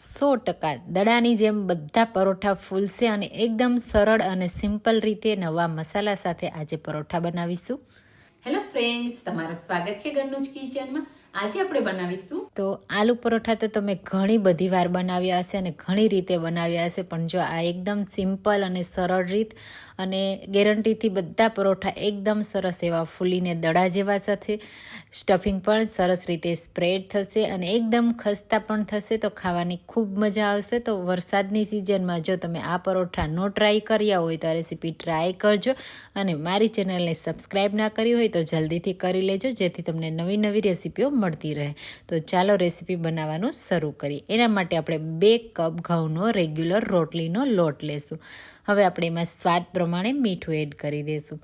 સો ટકા દડાની જેમ બધા પરોઠા ફૂલશે અને એકદમ સરળ અને સિમ્પલ રીતે નવા મસાલા સાથે આજે પરોઠા બનાવીશું. હેલો ફ્રેન્ડ્સ તમારું સ્વાગત છે ઘરનું કિચનમાં. આજે આપણે બનાવીશું. તો આલુ પરોઠા તો તમે ઘણી બધી વાર બનાવ્યા હશે અને ઘણી રીતે બનાવ્યા હશે, પણ જો આ એકદમ સિમ્પલ અને સરળ રીત અને ગેરંટીથી બધા પરોઠા એકદમ સરસ એવા ફૂલીને દડા જેવા સાથે સ્ટફિંગ પણ સરસ રીતે સ્પ્રેડ થશે અને એકદમ ખસ્તા પણ થશે તો ખાવાની ખૂબ મજા આવશે. તો વરસાદની સિઝનમાં જો તમે આ પરોઠા નો ટ્રાય કર્યા હોય તો આ રેસીપી ટ્રાય કરજો અને મારી ચેનલને સબસ્ક્રાઈબ ના કરી હોય તો જલ્દીથી કરી લેજો, જેથી તમને નવી નવી રેસીપીઓ મળતી રહે. તો ચાલો રેસીપી બનાવવાનું શરૂ કરીએ. એના માટે આપણે બે કપ ઘઉંનો રેગ્યુલર રોટલીનો લોટ લેશું. હવે આપણે એમાં સ્વાદ પ્રમાણે મીઠું એડ કરી દઈશું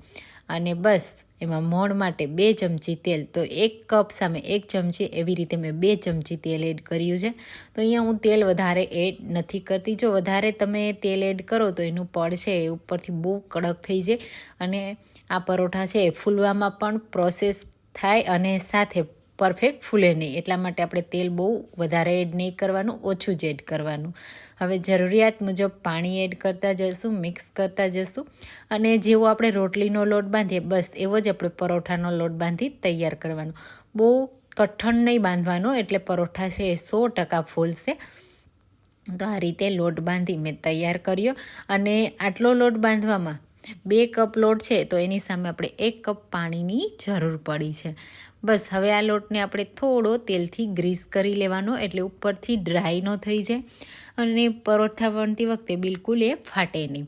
અને બસ, એમાં મોણ માટે બે ચમચી તેલ. તો એક કપ સામે એક ચમચી એવી રીતે મેં બે ચમચી તેલ એડ કર્યું છે. તો અહીંયા હું તેલ વધારે એડ નથી કરતી. જો વધારે તમે તેલ એડ કરો તો એનું પડ છે એ ઉપરથી બહુ કડક થઈ જાય. અને આ પરોઠા છે એ ફૂલવામાં પણ પ્રોસેસ થાય અને સાથે પરફેક્ટ ફૂલે નહીં. એટલા માટે આપણે તેલ બહુ વધારે એડ નહીં કરવાનું, ઓછું જ એડ કરવાનું. હવે જરૂરિયાત મુજબ પાણી એડ કરતા જશું મિક્સ કરતા જશું અને જેવો આપણે રોટલીનો લોટ બાંધીએ, બસ એવો જ આપણે પરોઠાનો લોટ બાંધી તૈયાર કરવાનો. બહુ કઠણ નહીં બાંધવાનો, એટલે પરોઠા છે એ સો ટકા ફૂલશે. તો આ રીતે લોટ બાંધી મેં તૈયાર કર્યો અને આટલો લોટ બાંધવામાં બે કપ લોટ છે, તો એની સામે આપણે એક કપ પાણીની જરૂર પડી છે. બસ, હવે આ લોટને આપણે થોડો તેલથી ગ્રીસ કરી લેવાનો, એટલે ઉપરથી ડ્રાય ન થઈ જાય અને પરોઠા વણતી વખતે બિલકુલ એ ફાટે નહીં.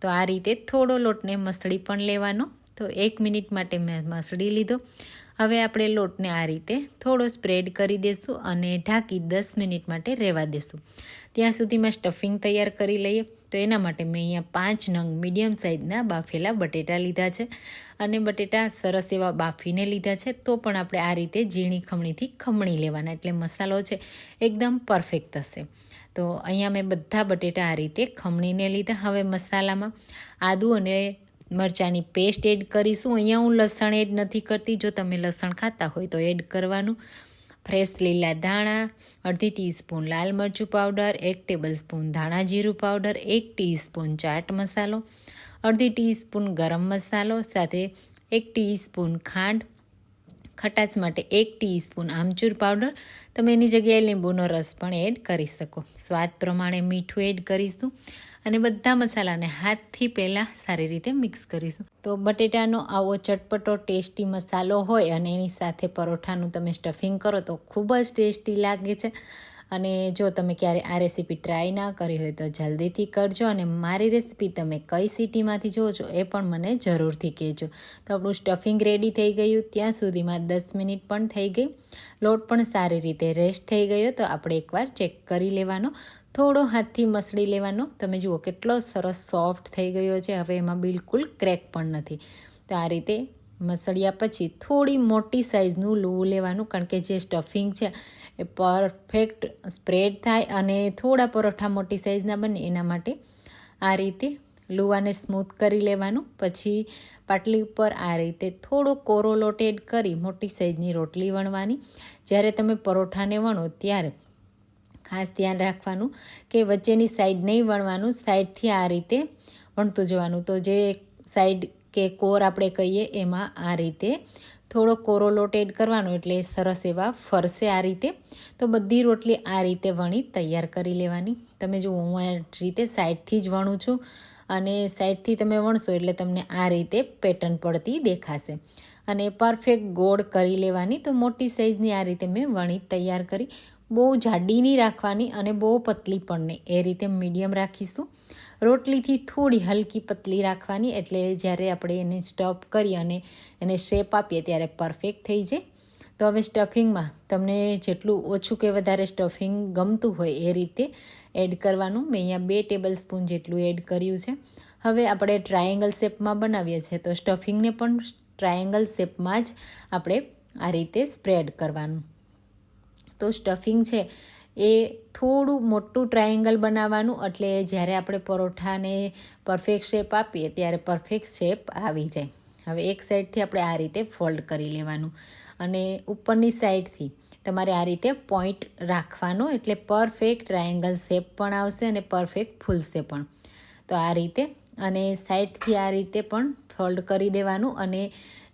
તો આ રીતે થોડો લોટને મસળી પણ લેવાનો. તો એક મિનિટ માટે મેં મસળી લીધો. હવે આપણે લોટને આ રીતે થોડો સ્પ્રેડ કરી દઈશું અને ઢાંકી દસ મિનિટ માટે રહેવા દઈશું ત્યાં સુધીમાં સ્ટફિંગ તૈયાર કરી લઈએ. તો એના માટે મેં અહીંયા પાંચ નંગ મીડિયમ સાઇઝના બાફેલા બટેટા લીધા છે. અને બટેટા સરસ એવા બાફીને લીધા છે, તો પણ આપણે આ રીતે ઝીણી ખમણીથી ખમણી લેવાના, એટલે મસાલો છે એકદમ પરફેક્ટ થશે તો અહીંયા મેં બધા બટેટા આ રીતે ખમણીને લીધા, હવે મસાલામાં આદું અને મરચાંની પેસ્ટ એડ કરીશું. અહીંયા હું લસણ એડ નથી કરતી, જો તમે લસણ ખાતા હોય તો એડ કરવાનું. ફ્રેશ લીલા ધાણા, અડધી ટીસ્પૂન લાલ મરચું પાવડર, એક ટેબલ સ્પૂન ધાણા જીરું પાવડર, એક ટીસ્પૂન ચાટ મસાલો, અડધી ટીસ્પૂન ગરમ મસાલો, સાથે એક ટીસ્પૂન ખાંડ, ખટાશ માટે એક ટીસ્પૂન આમચૂર પાવડર. તમે એની જગ્યાએ લીંબુનો રસ પણ એડ કરી શકો. સ્વાદ પ્રમાણે મીઠું એડ કરીશું. અને બધા મસાલાને હાથથી પહેલાં સારી રીતે મિક્સ કરીશું. તો બટેટાનો આવો ચટપટો ટેસ્ટી મસાલો હોય અને એની સાથે પરોઠાનું તમે સ્ટફિંગ કરો તો ખૂબ જ ટેસ્ટી લાગે છે. અને જો તમે ક્યારે આ રેસીપી ટ્રાય ના કરી હોય તો જલ્દીથી કરજો અને મારી રેસીપી તમે કઈ સિટીમાંથી જોવો છો એ પણ મને જરૂરથી કહેજો. તો આપણું સ્ટફિંગ રેડી થઈ ગયું, ત્યાં સુધીમાં દસ મિનિટ પણ થઈ ગઈ. લોટ પણ સારી રીતે રેસ્ટ થઈ ગયો, તો આપણે એકવાર ચેક કરી લેવાનો. થોડો હાથથી મસળી લેવાનો. તમે જુઓ કેટલો સરસ સોફ્ટ થઈ ગયો છે, હવે એમાં બિલકુલ ક્રેક પણ નથી. તો આ રીતે મસળ્યા પછી થોડી મોટી સાઇઝનું લૂવું લેવાનું, કારણ કે જે સ્ટફિંગ છે એ પરફેક્ટ સ્પ્રેડ થાય અને થોડા પરોઠા મોટી સાઇઝના બને એના માટે આ રીતે લુવાને સ્મૂથ કરી લેવાનું. પછી પાટલી ઉપર આ રીતે થોડો કોરો લોટ એડ કરી મોટી સાઇઝની રોટલી વણવાની. જ્યારે તમે પરોઠાને વણો ત્યારે ખાસ ધ્યાન રાખવાનું કે વચ્ચેની સાઈડ નહીં વણવાનું સાઈડથી આ રીતે વણતું જવાનું. તો જે સાઈડ કે કોર આપણે કહીએ એમાં આ રીતે થોડો કોરો લોટ એડ કરવાનો એટલે સરસ એવા ફરશે આ રીતે. તો બધી રોટલી આ રીતે વણી તૈયાર કરી લેવાની. તમે જુઓ, હું આ રીતે સાઈડથી જ વણું છું અને સાઈડથી તમે વણશો એટલે તમને આ રીતે પેટર્ન પડતી દેખાશે. અને પરફેક્ટ ગોળ કરી લેવાની. તો મોટી સાઇઝની આ રીતે મેં વણી તૈયાર કરી. બહુ જાડી નહીં રાખવાની અને બહુ પતલી પણ નહીં. એ રીતે મીડિયમ રાખીશું. રોટલીથી થોડી હલકી પતલી રાખવાની, એટલે જ્યારે આપણે એને સ્ટફ કરી અને એને શેપ આપીએ ત્યારે પરફેક્ટ થઈ જાય. તો હવે સ્ટફિંગમાં તમને જેટલું ઓછું કે વધારે સ્ટફિંગ ગમતું હોય એ રીતે એડ કરવાનું. મેં અહીંયા બે ટેબલ સ્પૂન જેટલું એડ કર્યું છે. હવે આપણે ટ્રાયેંગલ શેપમાં બનાવીએ છીએ, તો સ્ટફિંગને પણ ટ્રાયેંગલ શેપમાં જ આપણે આ રીતે સ્પ્રેડ કરવાનું. તો સ્ટફિંગ છે એ થોડું મોટું ટ્રાયેંગલ બનાવવાનું એટલે જ્યારે આપણે પરોઠાને પરફેક્ટ શેપ આપીએ ત્યારે પરફેક્ટ શેપ આવી જાય. હવે એક સાઈડથી આપણે આ રીતે ફોલ્ડ કરી લેવાનું અને ઉપરની સાઈડથી તમારે આ રીતે પોઈન્ટ રાખવાનો એટલે પરફેક્ટ ટ્રાયેંગલ શેપ પણ આવશે અને પરફેક્ટ ફૂલશે પણ. તો આ રીતે અને સાઈડથી આ રીતે પણ ફોલ્ડ કરી દેવાનું અને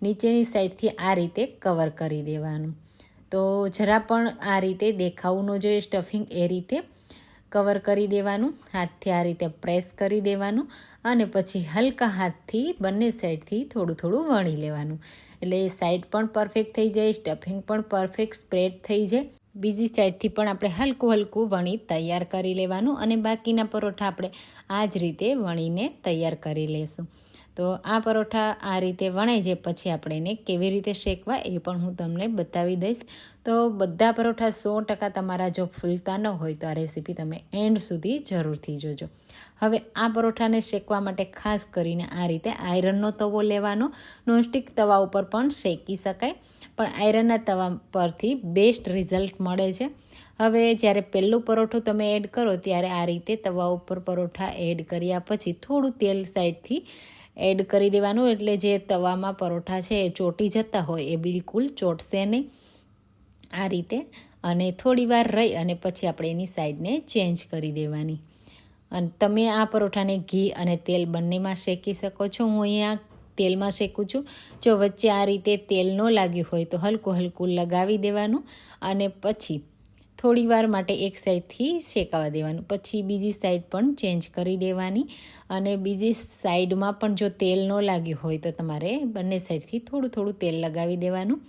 નીચેની સાઈડથી આ રીતે કવર કરી દેવાનું. તો જરા પણ આ રીતે દેખાવું ન જોઈએ સ્ટફિંગ એ રીતે કવર કરી દેવાનું, હાથથી આ રીતે પ્રેસ કરી દેવાનું અને પછી હલકા હાથથી બંને સાઈડથી થોડું થોડું વણી લેવાનું. એટલે સાઈડ પણ પરફેક્ટ થઈ જાય સ્ટફિંગ પણ પરફેક્ટ સ્પ્રેડ થઈ જાય. બીજી સાઈડથી પણ આપણે હલકું હલકું વણી તૈયાર કરી લેવાનું અને બાકીના પરોઠા આપણે આ જ રીતે વણીને તૈયાર કરી લેશું. તો આ પરોઠા આ રીતે વણાઈ જાય પછી આપણે એને કેવી રીતે શેકવા એ પણ હું તમને બતાવી દઈશ. તો બધા પરોઠા સો ટકા તમારા જો ફૂલતા ન હોય તો આ રેસીપી તમે એન્ડ સુધી જરૂરથી જોજો. હવે આ પરોઠાને શેકવા માટે ખાસ કરીને આ રીતે આયરનનો તવો લેવાનો. નોનસ્ટિક તવા ઉપર પણ શેકી શકાય, પણ આયરનના તવા પરથી બેસ્ટ રિઝલ્ટ મળે છે. હવે જ્યારે પહેલું પરોઠું તમે એડ કરો, ત્યારે આ રીતે તવા ઉપર પરોઠા એડ કર્યા પછી થોડું તેલ સાઈડથી એડ કરી દેવાનું એટલે જે તવામાં પરોઠા છે એ ચોટી જતા હોય એ બિલકુલ ચોટશે નહીં. આ રીતે અને થોડી વાર રહી અને પછી આપણે એની સાઈડને ચેન્જ કરી દેવાની. અને તમે આ પરોઠાને ઘી અને તેલ બંનેમાં શેકી શકો છો. હું અહીંયા તેલમાં શેકું છું. જો વચ્ચે આ રીતે તેલ ન લાગ્યું હોય તો હલકું હલકું લગાવી દેવાનું અને પછી થોડી વાર માટે એક સાઈડથી શેકાવા દેવાનું. પછી બીજી સાઈડ પણ ચેન્જ કરી દેવાની અને બીજી સાઈડમાં પણ જો તેલ ન લાગ્યું હોય તો તમારે બંને સાઈડથી થોડું થોડું તેલ લગાવી દેવાનું.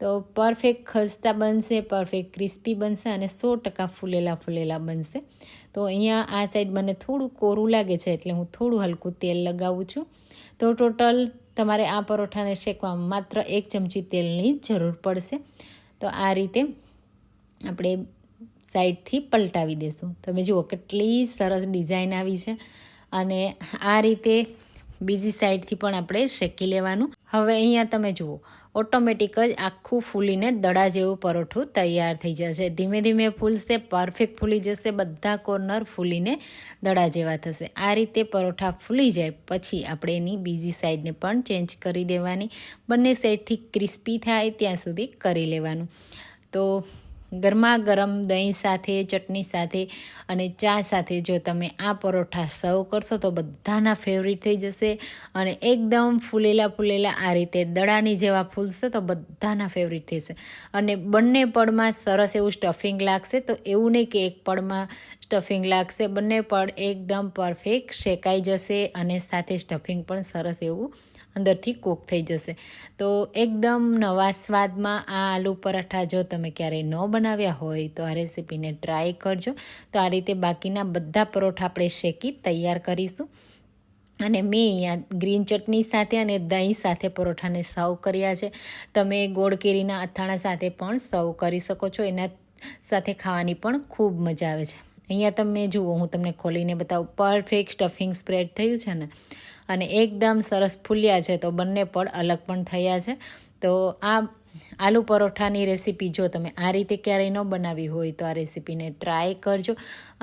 તો પરફેક્ટ ખસ્તા બનશે, પરફેક્ટ ક્રિસ્પી બનશે અને સો ટકા ફૂલેલા ફૂલેલા બનશે. તો અહીંયા આ સાઈડ મને થોડું કોરું લાગે છે એટલે હું થોડું હલકું તેલ લગાવું છું. તો ટોટલ તમારે આ પરોઠાને શેકવામાં માત્ર એક ચમચી તેલની જરૂર પડશે. તો આ રીતે આપણે સાઈડથી પલટાવી દેશું. તમે જુઓ કેટલી સરસ ડિઝાઇન આવી છે અને આ રીતે બીજી સાઈડથી પણ આપણે શેકી લેવાનું. હવે અહીંયા તમે જુઓ, ઓટોમેટિક જ આખું ફૂલીને દડા જેવું પરોઠું તૈયાર થઈ જશે. ધીમે ધીમે ફૂલશે, પરફેક્ટ ફૂલી જશે, બધા કોર્નર ફૂલીને દડા જેવા થશે. આ રીતે પરોઠા ફૂલી જાય, પછી આપણે એની બીજી સાઈડને પણ ચેન્જ કરી દેવાની. બંને સાઈડથી ક્રિસ્પી થાય ત્યાં સુધી કરી લેવાનું. તો ગરમા ગરમ દહીં સાથે, ચટણી સાથે અને ચા સાથે જો તમે આ પરોઠા સર્વ કરશો તો બધાના ફેવરિટ થઈ જશે અને એકદમ ફૂલેલા ફૂલેલા આ રીતે દડાની જેવા ફૂલશે તો બધાના ફેવરિટ થશે અને બંને પળમાં સરસ એવું સ્ટફિંગ લાગશે તો એવું નહીં કે એક પળમાં સ્ટફિંગ લાગશે, બંને પળ એકદમ પરફેક્ટ શેકાઈ જશે અને સાથે સ્ટફિંગ પણ સરસ એવું અંદરથી કૂક થઈ જશે. તો એકદમ નવા સ્વાદમાં આ આલુ પરાઠા જો તમે ક્યારેય ન બનાવ્યા હોય તો આ રેસીપીને ટ્રાય કરજો. તો આ રીતે બાકીના બધા પરોઠા આપણે શેકી તૈયાર કરીશું. અને મેં અહીંયા ગ્રીન ચટણી સાથે અને દહીં સાથે પરોઠાને સર્વ કર્યા છે. તમે ગોળ કેરીના અથાણા સાથે પણ સર્વ કરી શકો છો. એના સાથે ખાવાની પણ ખૂબ મજા આવે છે. અહીંયા તમે જુઓ, હું તમને ખોલીને બતાવું. પરફેક્ટ સ્ટફિંગ સ્પ્રેડ થયું છે ને. અને એકદમ સરસ ફૂલ્યા છે તો બંને પડ અલગ પણ થયા છે. તો આ આલુ પરોઠાની રેસીપી જો તમે આ રીતે ક્યારેય ન બનાવી હોય તો આ રેસીપીને ટ્રાય કરજો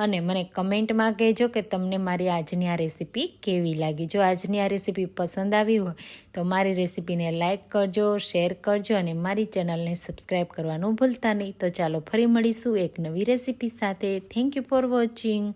અને મને કમેન્ટમાં કહેજો કે તમને મારી આજની આ રેસીપી કેવી લાગી. જો આજની આ રેસીપી પસંદ આવી હોય તો મારી રેસીપીને લાઇક કરજો, શેર કરજો અને મારી ચેનલને સબસ્ક્રાઈબ કરવાનું ભૂલતા નહીં. તો ચાલો ફરી મળીશું એક નવી રેસીપી સાથે. Thank you for watching.